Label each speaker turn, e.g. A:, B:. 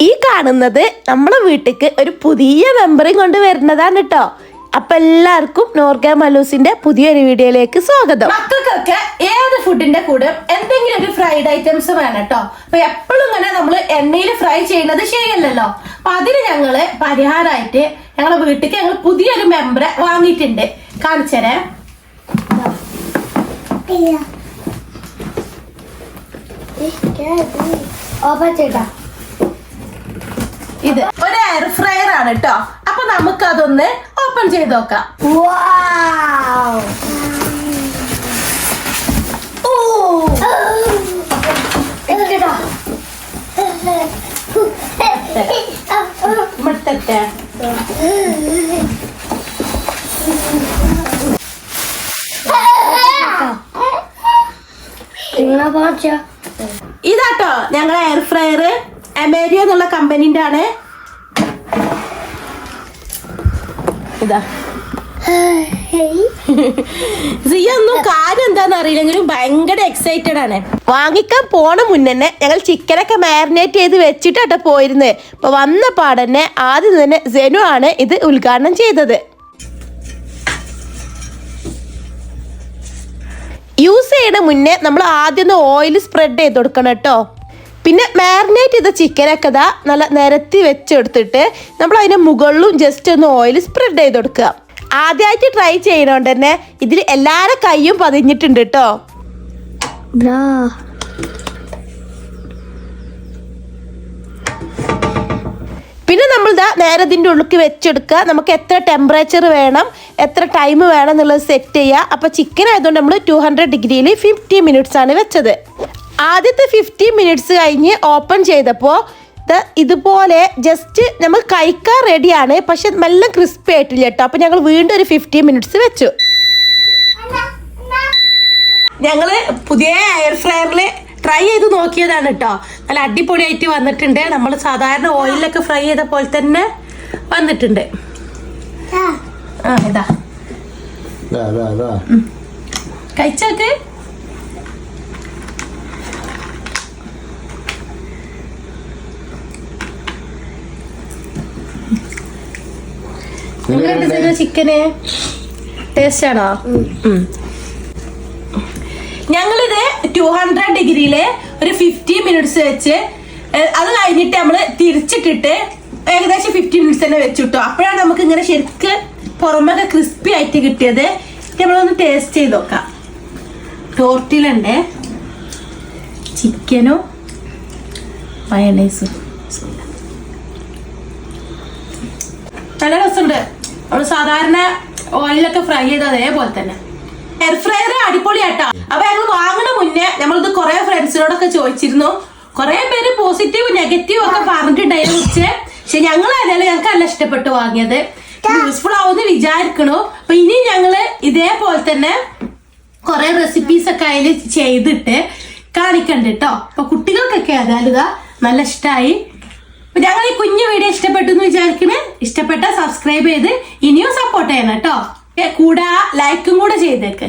A: ഈ കാണുന്നത് നമ്മളെ വീട്ടിക്ക് ഒരു പുതിയ മെമ്പറും കൊണ്ട് വരുന്നതാണ് കേട്ടോ അപ്പൊ എല്ലാവർക്കും നോർഗ മലൂസിന്റെ പുതിയൊരു വീഡിയോയിലേക്ക് സ്വാഗതം
B: മക്കൾക്കൊക്കെ ഏത് ഫുഡിന്റെ കൂടെ എന്തെങ്കിലും ഒരു ഫ്രൈഡ് ഐറ്റംസ് വേണം കേട്ടോ അപ്പൊ എപ്പോഴും ഇങ്ങനെ നമ്മൾ എണ്ണയിൽ ഫ്രൈ ചെയ്യുന്നത് ശരിയല്ലല്ലോ അപ്പൊ അതിന് ഞങ്ങൾ പരിഹാരമായിട്ട് ഞങ്ങളെ വീട്ടിലേക്ക് ഞങ്ങൾ പുതിയൊരു മെമ്പറെ വാങ്ങിയിട്ടുണ്ട് കാണിച്ചരേ
C: ഓപ്പൺ ചെയ്താ
B: ഇത് ഒരു എയർ ഫ്രയർ ആണ് കേട്ടോ അപ്പൊ നമുക്ക് അതൊന്ന് ഓപ്പൺ ചെയ്ത് നോക്കാം.
C: പോച്ച
B: ഇതാട്ടോ ഞങ്ങളെ എയർ ഫ്രയർ അമേരിയ എന്നുള്ള കമ്പനീന്റെ ആണ് ഇതാ. സിയ കാര്യം എന്താന്ന് അറിയില്ലെങ്കിലും ഭയങ്കര എക്സൈറ്റഡ് ആണ്.
A: വാങ്ങിക്കാൻ പോണ മുന്നേ ഞങ്ങൾ ചിക്കനൊക്കെ മാരിനേറ്റ് ചെയ്ത് വെച്ചിട്ടാട്ടോ പോയിരുന്നത് അപ്പൊ വന്ന പാടന്നെ ആദ്യം തന്നെ സെനു ആണ് ഇത് ഉദ്ഘാടനം ചെയ്തത്. യൂസ് ചെയ്യണ മുന്നേ നമ്മൾ ആദ്യം ഒന്ന് ഓയിൽ സ്പ്രെഡ് ചെയ്ത് കൊടുക്കണം കേട്ടോ. പിന്നെ മാരിനേറ്റ് ചെയ്ത ചിക്കനൊക്കെ ഇതാ നല്ല നിരത്തി വെച്ചെടുത്തിട്ട് നമ്മൾ അതിന്റെ മുകളിലും ജസ്റ്റ് ഒന്ന് ഓയിൽ സ്പ്രെഡ് ചെയ്ത് കൊടുക്കുക. ആദ്യമായിട്ട് ട്രൈ ചെയ്യണോണ്ട് തന്നെ ഇതിൽ എല്ലാവരുടെ കൈയും പതിഞ്ഞിട്ടുണ്ട് കേട്ടോ പിന്നെ നമ്മൾ ഇതാ നേരെ ഇതിന്റെ ഉള്ളിക്ക് വെച്ചെടുക്കുക. നമുക്ക് എത്ര ടെമ്പറേച്ചർ വേണം എത്ര ടൈം വേണം എന്നുള്ളത് സെറ്റ് ചെയ്യുക. അപ്പോൾ ചിക്കൻ ആയതുകൊണ്ട് നമ്മൾ ടു ഹൺഡ്രഡ് ഡിഗ്രിയിൽ ഫിഫ്റ്റി മിനിറ്റ്സ് ആണ് വെച്ചത്. ആദ്യത്തെ ഫിഫ്റ്റി മിനിറ്റ്സ് കഴിഞ്ഞ് ഓപ്പൺ ചെയ്തപ്പോൾ ഇത് ഇതുപോലെ ജസ്റ്റ് നമ്മൾ കഴിക്കാൻ റെഡിയാണ് പക്ഷെ നല്ല ക്രിസ്പി ആയിട്ടില്ല കേട്ടോ. അപ്പം ഞങ്ങൾ വീണ്ടും ഒരു ഫിഫ്റ്റി മിനിറ്റ്സ് വെച്ചു.
B: ഞങ്ങൾ പുതിയ എയർ ഫ്രയറിൽ ട്രൈ ചെയ്ത് നോക്കിയതാണ് കേട്ടോ. നല്ല അടിപൊളിയായിട്ട് വന്നിട്ടുണ്ട്. നമ്മൾ സാധാരണ ഓയിലൊക്കെ ഫ്രൈ ചെയ്ത പോലെ തന്നെ വന്നിട്ടുണ്ട്. ആ. ഇതാ. കഴിച്ചോക്ക്. ചിക്കന്? ടേസ്റ്റ് ആണോ. ഞങ്ങളിത് ടു ഹൺഡ്രഡ് ഡിഗ്രിയിൽ ഒരു ഫിഫ്റ്റി മിനിറ്റ്സ് വെച്ച് അത് കഴിഞ്ഞിട്ട് നമ്മൾ തിരിച്ചിട്ടിട്ട് ഏകദേശം ഫിഫ്റ്റി മിനിറ്റ്സ് തന്നെ വെച്ചിട്ടോ. അപ്പോഴാണ് നമുക്ക് ഇങ്ങനെ ശരിക്ക് പുറമൊക്കെ ക്രിസ്പി ആയിട്ട് കിട്ടിയത്. നമ്മളൊന്ന് ടേസ്റ്റ് ചെയ്ത് നോക്കാം. ടോർട്ടിലുണ്ട് ചിക്കനും മയണൈസും നല്ല രസമുണ്ട്. നമ്മൾ സാധാരണ ഓയിലൊക്കെ ഫ്രൈ ചെയ്ത് അതേപോലെ തന്നെ. എയർ ഫ്രയർ അടിപൊളിയാട്ടോ. അപ്പൊ ഞങ്ങൾ വാങ്ങണ മുന്നേ നമ്മളിത് കുറെ ഫ്രണ്ട്സിനോടൊക്കെ ചോദിച്ചിരുന്നു. കുറെ പേര് പോസിറ്റീവ് നെഗറ്റീവ് ഒക്കെ പറഞ്ഞിട്ടുണ്ട് അതിനെ കുറിച്ച് പക്ഷെ ഞങ്ങൾ ഞങ്ങൾക്ക് നല്ല ഇഷ്ടപ്പെട്ടു വാങ്ങിയത്. യൂസ്ഫുൾ ആവുമെന്ന് വിചാരിക്കണു. അപ്പൊ ഇനി ഞങ്ങൾ ഇതേപോലെ തന്നെ കുറെ റെസിപ്പീസ് ഒക്കെ അതിൽ ചെയ്തിട്ട് കാണിക്കണ്ട് കേട്ടോ അപ്പൊ കുട്ടികൾക്കൊക്കെ അതായത് നല്ല ഇഷ്ടമായി ഞങ്ങൾ ഈ കുഞ്ഞു വീഡിയോ ഇഷ്ടപ്പെട്ടു ഇഷ്ടപ്പെട്ട സബ്സ്ക്രൈബ് ചെയ്ത് ഇനിയും സപ്പോർട്ട് ചെയ്യണം കേട്ടോ. കൂടെ ലൈക്കും കൂടെ ചെയ്തേക്ക്.